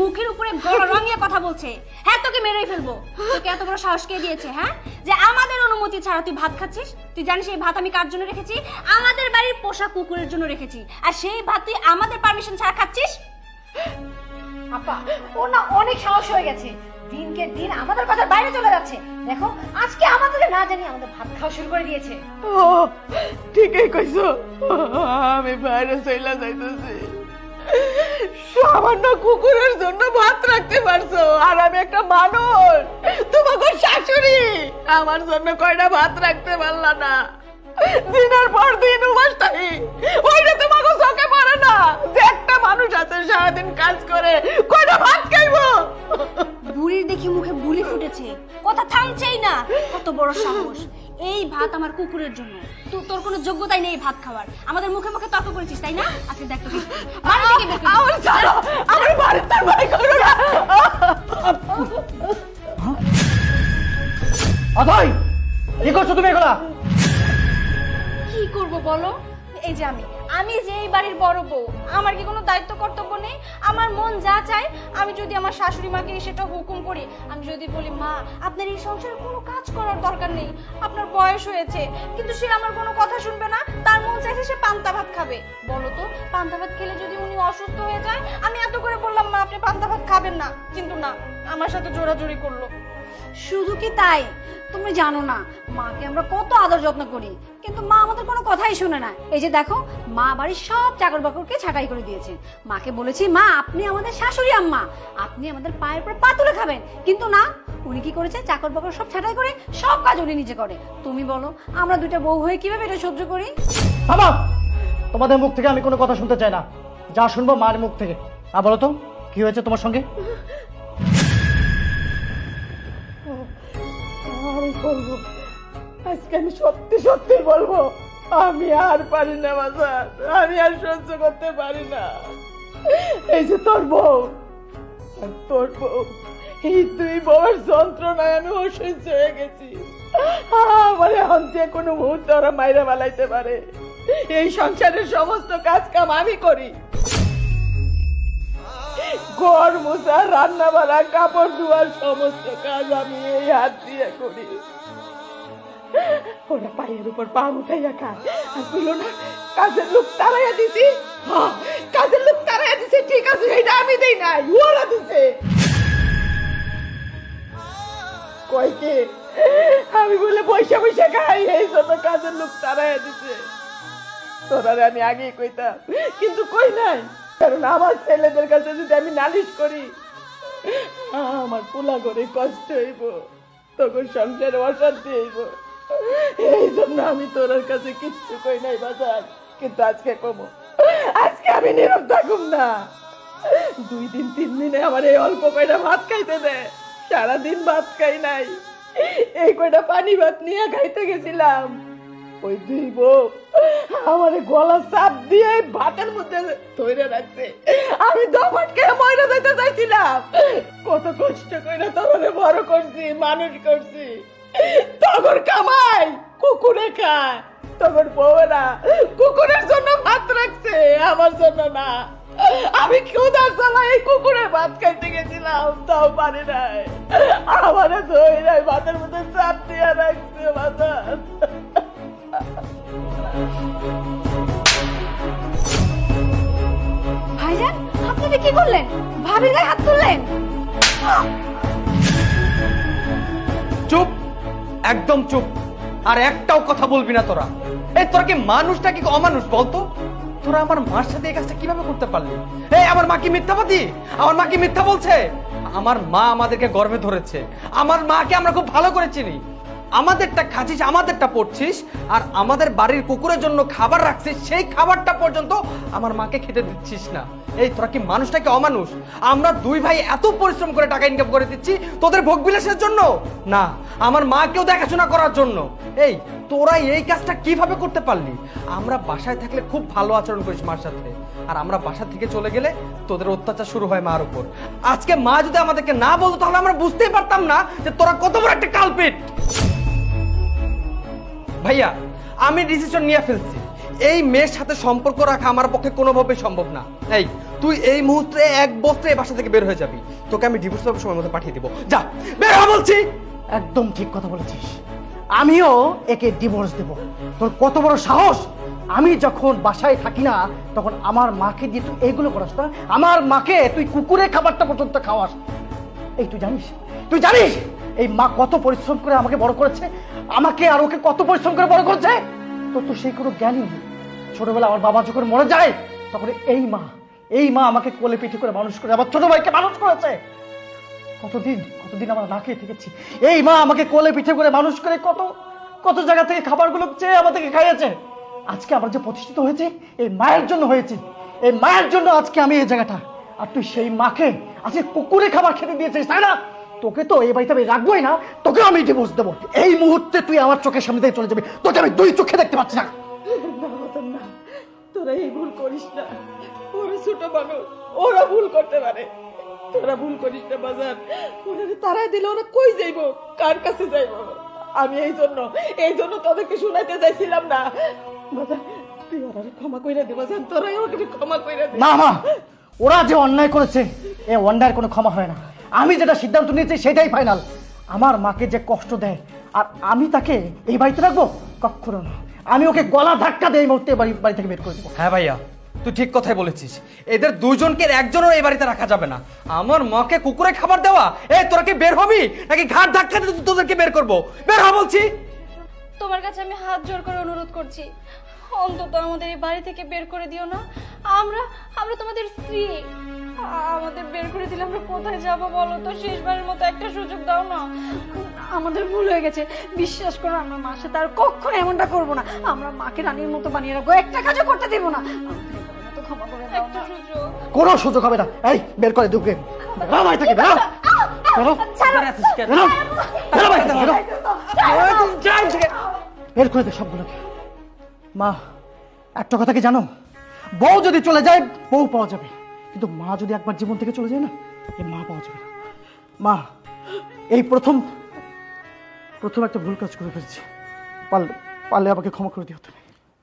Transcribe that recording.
মুখের উপরে গলা রঙিয়ে কথা বলছে। হ্যাঁ তোকে মেরেই ফেলব। এত বড় সাহস কে দিয়েছে হ্যাঁ? যে আমাদের অনুমতি ছাড়া তুই ভাত খাচ্ছিস? তুই জানিস এই ভাত আমি কার জন্য রেখেছি? আমাদের বাড়ির পোষা কুকুরের জন্য রেখেছি। আর সেই ভাত তুই আমাদের পারমিশন ছাড়া খাচ্ছিস? আপা ও না অনেক সাহস হয়ে গেছে। দিনকে দিন আমাদের বাইরে চলে যাচ্ছে। দেখো, আজকে না জানি আমাদের ভাত খাওয়া শুরু করে দিয়েছে। ও, ঠিকই আমি বাইরে চইলা যাইতেছি। সামান্য কুকুরের জন্য ভাত রাখতে পারছ, আর আমি একটা মানুষ। তোমাকে শাশুড়ি। আমার জন্য কয়টা ভাত রাখতে পারলা না। দিনের পর দিন উপাস থাকি ওইটা তোমাকে চোখে পড়ে না। আছে সারাদিন কাজ করে কয়টা ভাত খাইবো। বুড়ির দেখি মুখে বুলি ফুটেছে। কথা থামছেই না। কত বড় সাহস। এই ভাত আমার কুকুরের জন্য। তো- তোর কোনো যোগ্যতাই নেই ভাত খাওয়ার। আমাদের মুখে মুখে তর্ক করেছিস তাই না? আজকে দেখ তোকে। বাড়ি থেকে বের। আমার ছাড়ো আমার বাড়িতে বাড়ি করো না। অথই কি করছ তুমি এগুলা কি করব বলো? এই যে আমি। আমি যে এই বাড়ির বড় বউ। আমার কি কোনো দায়িত্ব, কর্তব্য নেই? আমার মন যা চায়, আমি যদি আমার শাশুড়ি মাকে সেটা হুকুম করি, আমি যদি বলি, মা, আপনার এই সংসারে কোনো কাজ করার দরকার নেই, আপনার বয়স হয়েছে, কিন্তু সে আমার কোনো কথা শুনবে না, তার মন চাইছে সে পান্তা ভাত খাবে। বলো তো, পান্তা ভাত খেলে যদি উনি অসুস্থ হয়ে যায়, আমি এত করে বললাম, মা, আপনি পান্তা ভাত খাবেন না। কিন্তু না, আমার সাথে জোরাজোরি করল। শুধু কি তাই? তুমি জানো না, মাকে আমরা কত আদর যত্ন করি, কিন্তু মা আমাদের কোনো কথাই শোনে না। এই যে দেখো, মা বাড়ির সব চাকর বাকরকে ছাঁটাই করে দিয়েছে। মাকে বলেছি, মা, আপনি আমাদের শাশুড়ি আম্মা, আপনি আমাদের পায়ের পর পা তুলে খাবেন। কিন্তু না, উনি কি করেছে? চাকর বাকর সব ছাঁটাই করে সব কাজ উনি নিজে করে। তুমি বলো, আমরা দুইটা বউ হয়ে কীভাবে এটা সহ্য করি? বাবা তোমাদের মুখ থেকে আমি কোনো কথা শুনতে চাই না। যা শুনব মার মুখ থেকে। আর বলো তো, কি হয়েছে তোমার সঙ্গে? বলব আজকে আমি সত্যি সত্যি বলব, আমি আর পারি না আমি আর সহ্য করতে পারি না। এই যে তোর বউ তোর বউ, এই দুই বউয়ের যন্ত্রণায় আমি অসহ্য হয়ে গেছি। আমার এখন যে কোনো মুহূর্তে ওরা মাইরা বেলাইতে পারে। এই সংসারের সমস্ত কাজ কাম আমি করি। ঘর মোছা রান্না বাড়া কাপড় ধোয়ার সমস্ত কাজ আমি এই হাত দিয়ে করি। ওরা পায়ের উপর পা উঠাইয়া খায়। আর না, কাজের লোক তারাইয়া দিছি। কাজের লোক তারাইয়া দিছে, ঠিক আছে এটা আমি দেই নাই, ওরা দিছে। আমি বলে, পয়সা পয়সা খাই, এই জন্য কাজের লোক তারাইয়া দিছে। তোরারে আমি আগেই কইতাম, কিন্তু কই নাই? কারণ আমার ছেলেদের কাছে যদি আমি নালিশ করি, আমার পোলা করে কষ্ট হইব তখন সংসারে অশান্তি হইব। এই জন্য আমি তোর কাছে কিচ্ছু কই নাই বাজার, কিন্তু আজকে কমো। আজকে আমি নীরব থাকুম না। দুই দিন, তিন দিনে আমার এই অল্প কয়টা ভাত খাইতে দে। সারাদিন ভাত খাই নাই। এই কয়টা পানি ভাত নিয়ে খাইতে গেছিলাম। ওই দুই বউ আমার গলা চাপ দিয়ে ভাতের মধ্যে ধরে রাখছে। আমি চাইছিলাম। কত কষ্ট করে বড় করছি, মানুষ করছি। তখন কামাই, কুকুরে খায়। তখন বউরা কুকুরের জন্য ভাত রাখছে, আমার জন্য না। আমি ক্ষুদার জ্বালা এই কুকুরের ভাত খাইতে গেছিলাম, তাও পারি নাই। আমারে ধরে ভাতের মধ্যে চাপ দিয়ে রাখছে বাজার ভাইজান আপনি কি করলেন? ভাবির গায়ে হাত তুললেন? চুপ, একদম চুপ। আর একটাও কথা বলবি না তোরা। এই, তোরা কি মানুষটা কি অমানুষ বলতো? তোরা আমার মার সাথে এই কাজটা কীভাবে করতে পারলি? এই, আমার মা কি মিথ্যাবাদী? আমার মা কি মিথ্যা বলছে? আমার মা আমাদেরকে গর্বে ধরেছে। আমার মাকে আমরা খুব ভালো করে চিনি। আমাদেরটা খাচ্ছিস, আমাদেরটা পড়ছিস, আর আমাদের বাড়ির কুকুরের জন্য খাবার রাখছিস, সেই খাবারটা পর্যন্ত আমার মাকে খেতে দিচ্ছিস না। এই, তোরা কি মানুষটা কি অমানুষ? আমরা দুই ভাই এত পরিশ্রম করে টাকা ইনকাম করে দিচ্ছি তোদের ভোগ বিলাসের জন্য? না, আমার মাকেও দেখাশোনা করার জন্য। এই, তোরা এই কাজটা কীভাবে করতে পারলি? আমরা বাসায় থাকলে খুব ভালো আচরণ করিস মার সাথে। আর আমরা বাসা থেকে চলে গেলে তোদের অত্যাচার শুরু হয় মার উপর। আজকে মা যদি আমাদেরকে না বলতো, তাহলে আমরা বুঝতেই পারতাম না যে তোরা কত বড় একটা কালপিট। ভাইয়া, আমি ডিসিশন নিয়ে ফেলছি। এই মেয়ের সাথে সম্পর্ক রাখা আমার পক্ষে কোনোভাবে সম্ভব না। এই, তুই এই মুহূর্তে এক বস্ত্রে এই বাসা থেকে বের হয়ে যাবি। তোকে আমি ডিভোর্স পেপার সময় মতো পাঠিয়ে দিব। যা, বের হ বলছি। একদম ঠিক কথা বলেছিস। আমিও একে ডিভোর্স দেব। তোর কত বড় সাহস? আমি যখন বাসায় থাকি না, তখন আমার মাকে দিয়ে তুই এইগুলো করাস না। আমার মাকে তুই কুকুরের খাবারটা পর্যন্ত খাওয়াস। এই, তুই জানিস? তুই জানিস? এই মা কত পরিশ্রম করে আমাকে বড় করেছে? আমাকে আর ওকে কত পরিশ্রম করে বড় করেছে? তোর তো সেই কোনো জ্ঞানই নেই। ছোটবেলা আমার বাবা যখন মরে যায়, তখন এই মা এই মা আমাকে কোলে পিঠে করে মানুষ করে, আমার ছোট ভাইকে মানুষ করেছে। কতদিন কতদিন আমরা না খেয়ে থেকেছি? এই মা আমাকে কোলে পিঠে করে মানুষ করে কত কত জায়গা থেকে খাবারগুলো চেয়ে আমাদেরকে খাইয়েছে। আজকে আমরা যে প্রতিষ্ঠিত হয়েছে, এই মায়ের জন্য হয়েছে। এই মায়ের জন্য আজকে আমি এই জায়গাটা। আর তুই সেই মাকে আজকে কুকুরে খাবার খেতে দিয়েছিস, তাই না? তোকে তো এই বাড়িতে আমি রাখবোই না তোকে আমি ডিভোর্স দেবো। এই মুহূর্তে তুই আমার চোখের সামনে দিয়ে চলে যাবি। তোকে আমি দুই চোখে দেখতে পাচ্ছি না। না তোরা এই ভুল করিস না। ওরা ছোট মানুষ ওরা ভুল করতে পারে। তোরা ভুল করিস না বাজার। তারাই দিলে ওরা কই যাইব? কার কাছে যাইব? আমি এই জন্য এই জন্য তোদেরকে শুনাইতে চাইছিলাম না। বাজার তুই ওরা ক্ষমা কইরা দে বাজার। তোরাই ওকে ক্ষমা কইরা দে। না মা ওরা যে অন্যায় করেছে এ অন্যায়ের কোনো ক্ষমা হয় না। আমি যেটা সিদ্ধান্ত নিয়েছি সেটাই ফাইনাল আমার মাকে যে কষ্ট দেয় আর আমি তাকে এই বাড়িতে রাখব? কখনো না। আমি ওকে গলা ধাক্কা দিয়ে এই মুহূর্তে বাড়ি বাড়ি থেকে বের করে দেবো। হ্যাঁ ভাইয়া তুই ঠিক কথাই বলেছিস। এদের দুজনকে একজনও এই বাড়িতে রাখা যাবে না। আমার মাকে কুকুরে খাবার দেওয়া? এই তোরা কি বের হবি? নাকি ঘাট ধাক্কা দিয়ে তোদেরকে বের করব? বের হ বলছি। তোমার কাছে আমি হাত জোর করে অনুরোধ করছি। অন্তত আমাদের এই বাড়ি থেকে বের করে দিও না। আমরা আমরা তোমাদের স্ত্রী আমাদের বের করে দিলে আমরা কোথায় যাব বলো তো? শেষবারের মতো একটা সুযোগ দাও না। আমাদের ভুল হয়ে গেছে। বিশ্বাস করো আমরা মার সাথে আর কখনো এমনটা করব না। আমরা মাকে রানীর মতো বানিয়ে রাখব। একটা কাজও করতে দেবো না। ক্ষমা করে দাও না। সুযোগ। কোনো সুযোগ হবে না। এই বের করে দুকে। বাড়ি থেকে বাড়ি থেকে বেরো বের করে দে সবগুলোকে। মা একটা কথা কি জানো? বউ যদি চলে যায় বউ পাওয়া যাবে। কিন্তু মা যদি একবার জীবন থেকে চলে যায় না এই মা পাওয়া যাবে না। মা, এই প্রথম প্রথম একটা ভুল কাজ করে ফেলছি। পাল পারলে আমাকে ক্ষমা করে দিও তুমি।